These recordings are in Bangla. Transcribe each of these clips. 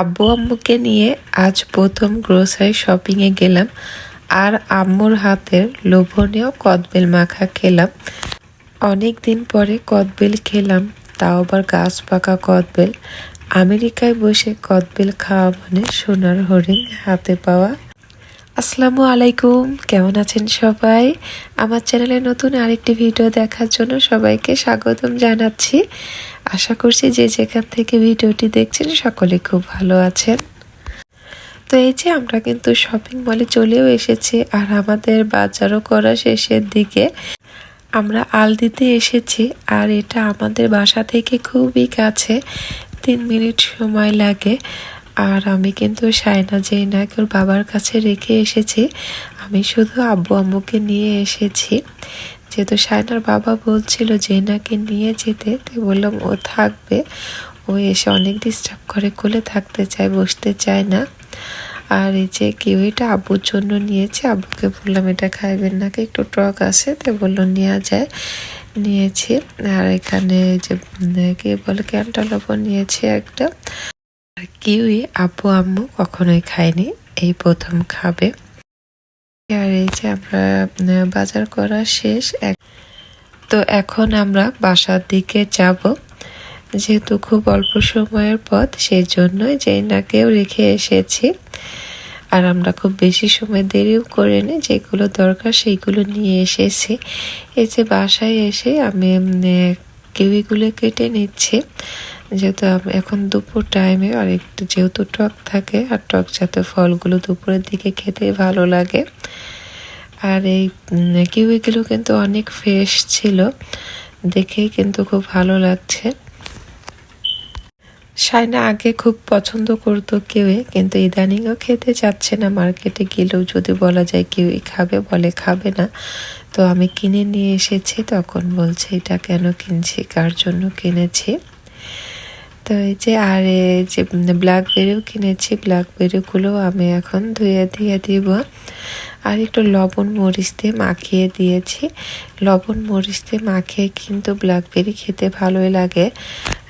আব্বু আম্মুকে নিয়ে আজ প্রথম গ্রোসারি শপিংয়ে গেলাম আর আম্মুর হাতের লোভনীয় কদবেল মাখা খেলাম। অনেক দিন পরে কদবেল খেলাম, তাও আবার গাছ পাকা কদবেল। আমেরিকায় বসে কদবেল খাওয়া মানে সোনার হরিণ হাতে পাওয়া আসসালামু আলাইকুম। কেমন আছেন সবাই? আমার চ্যানেলে নতুন আরেকটি ভিডিও দেখার জন্য সবাইকে স্বাগতম জানাচ্ছি। আশা করছি যে যেখান থেকে ভিডিওটি দেখছেন সকলে খুব ভালো আছেন। তো এই যে আমরা কিন্তু শপিং মলে চলেও এসেছি আর আমাদের বাজারও করা শেষের দিকে। আমরা আলদিতে এসেছি আর এটা আমাদের বাসা থেকে খুবই কাছে, তিন মিনিট সময় লাগে। আর আমি কিন্তু সায়না জেনাকে ওর বাবার কাছে রেখে এসেছি। আমি শুধু আব্বু আম্মুকে নিয়ে এসেছি। যেহেতু সায়নার বাবা বলছিল জেনাকে নিয়ে যেতে তো বললাম ও থাকবে। ও এসে অনেক ডিস্টার্ব করে, কোলে থাকতে চায়, বসতে চায় না। আর এই যে কেউ এটা আব্বুর জন্য নিয়েছে, আব্বুকে বললাম, এটা খাইবেন নাকি একটু টক আছে। তো বলল নেওয়া যায়। নিয়েছি। আর এখানে যে কি বলে ক্যান্টালপও নিয়েছি একটা। আর কিউই আব্বু আম্মু কখনোই খায়নি, এই প্রথম খাবে। আর এই যে আমরা বাজার করা শেষ তো এখন আমরা বাসার দিকে যাব। যেহেতু খুব অল্প সময়ের পথ, সেই জন্যই জেনাকেও রেখে এসেছি। আর আমরা খুব বেশি সময় দেরিও করিনি, যেগুলো দরকার সেইগুলো নিয়ে এসেছি। এই যে বাসায় এসে আমি কিউইগুলো কেটে নিচ্ছি। যেহেতু এখন দুপুর টাইমে আর একটু যেহেতু টক থাকে, আর টক যাতে ফলগুলো দুপুরের দিকে খেতে ভালো লাগে। আর এই কিউইগুলো কিন্তু অনেক ফ্রেশ ছিল। দেখেই কিন্তু খুব ভালো লাগছে। সাইনা আগে খুব পছন্দ করতো কেউই, কিন্তু ইদানিংও খেতে চাচ্ছে না। মার্কেটে গেলেও যদি বলা যায় কেউই খাবে বলে খাবে না। তো আমি কিনে নিয়ে এসেছি, তখন বলছে, এটা কেন কিনছি? কার জন্য কিনেছি? তো এই যে আর যে ব্ল্যাকবেরিও কিনেছি ব্ল্যাকবেরিগুলো আমি এখন ধুয়ে দিয়ে দিব। আর একটু লবণ মরিচ দিয়ে মাখিয়ে দিয়েছি। লবণ মরিচ দিয়ে মাখিয়ে কিন্তু ব্ল্যাকবেরি খেতে ভালোই লাগে।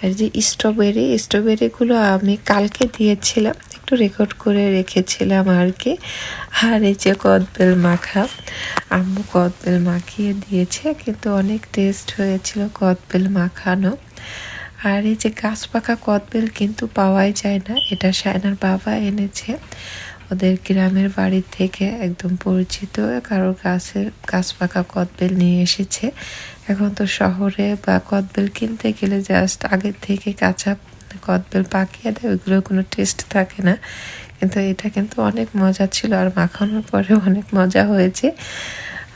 আর যে স্ট্রবেরি স্ট্রবেরিগুলো আমি কালকে দিয়েছিলাম, একটু রেকর্ড করে রেখেছিলাম আর কি। আর এই যে কদবেল মাখা, আম্মু কদবেল মাখিয়ে দিয়েছে, কিন্তু অনেক টেস্ট হয়েছিল কদবেল মাখানো। আর এই যে গাছ পাকা কদবেল কিন্তু পাওয়াই যায় না, এটা সায়নার বাবা এনেছে। ওদের গ্রামের বাড়ির থেকে একদম পরিচিত কারও গাছের গাছ পাকা কদবেল নিয়ে এসেছে। এখন তো শহরে বা কদবেল কিনতে গেলে জাস্ট আগের থেকে কাঁচা কদবেল পাকিয়ে দেয় ওইগুলো কোনো টেস্ট থাকে না। কিন্তু এটা কিন্তু অনেক মজা ছিল আর মাখানোর পরে অনেক মজা হয়েছে।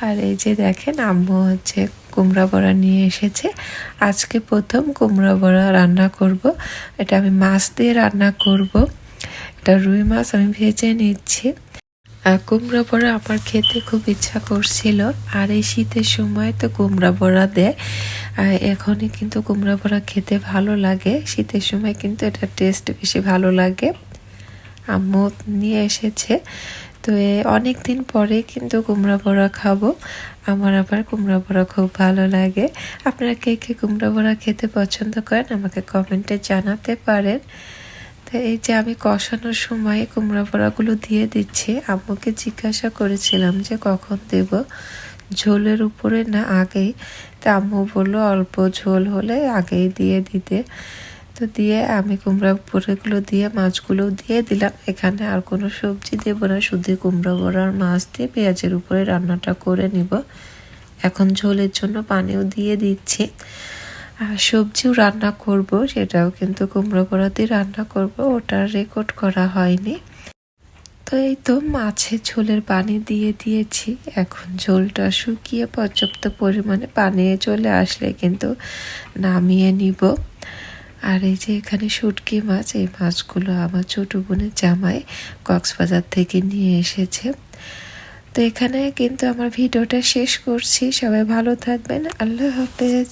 আর এই যে দেখেন, আম্মু হচ্ছে কুমড়া বড়া নিয়ে এসেছে। আজকে প্রথম কুমড়া বড়া রান্না করব। এটা আমি মাছ দিয়ে রান্না করব। এটা রুই মাছ আমি ভেজে নিচ্ছি। কুমড়া বড়া আমার খেতে খুব ইচ্ছা করছিল। আর এই শীতের সময় তো কুমড়া বড়া দেয়। এখনই কিন্তু কুমড়া বড়া খেতে ভালো লাগে। শীতের সময় কিন্তু এটা টেস্ট বেশি ভালো লাগে। আম্মু নিয়ে এসেছে। তো অনেক দিন পরে কিন্তু কুমড়া বড়া খাব। আমার আবার কুমড়া বড়া খুব ভালো লাগে। আপনারা কে কে কুমড়া বড়া খেতে পছন্দ করেন আমাকে কমেন্টে জানাতে পারেন। তো এই যে আমি কষানোর সময় কুমড়া বড়াগুলো দিয়ে দিচ্ছি, আম্মুকে জিজ্ঞাসা করেছিলাম যে কখন দেব, ঝোলের উপরে না আগেই? তা আম্মু বলল, অল্প ঝোল হলে আগেই দিয়ে দিতে। তো দিয়ে আমি কুমড়া পোড়েগুলো দিয়ে, মাছগুলো দিয়ে দিলাম। এখানে আর কোনো সবজি দেবো না, শুধু কুমড়া বড়ার মাছ দিয়ে পেঁয়াজের উপরে রান্নাটা করে নিব। এখন ঝোলের জন্য পানিও দিয়ে দিচ্ছি। আর সবজিও রান্না করব, সেটাও কিন্তু কুমড়ো বড়াতেই রান্না করব, ওটা রেকর্ড করা হয়নি। তো এই তো মাছের ঝোলের পানি দিয়ে দিয়েছি। এখন ঝোলটা শুকিয়ে পর্যাপ্ত পরিমাণে পানি চলে আসলে কিন্তু নামিয়ে নিব। আর এই যে এখানে শুটকি মাছ, এই মাছগুলো আমার ছোট বোনের জামাই কক্সবাজার থেকে নিয়ে এসেছে। তো এখানে কিন্তু আমার ভিডিওটা শেষ করছি। সবাই ভালো থাকবেন। আল্লাহ হাফেজ।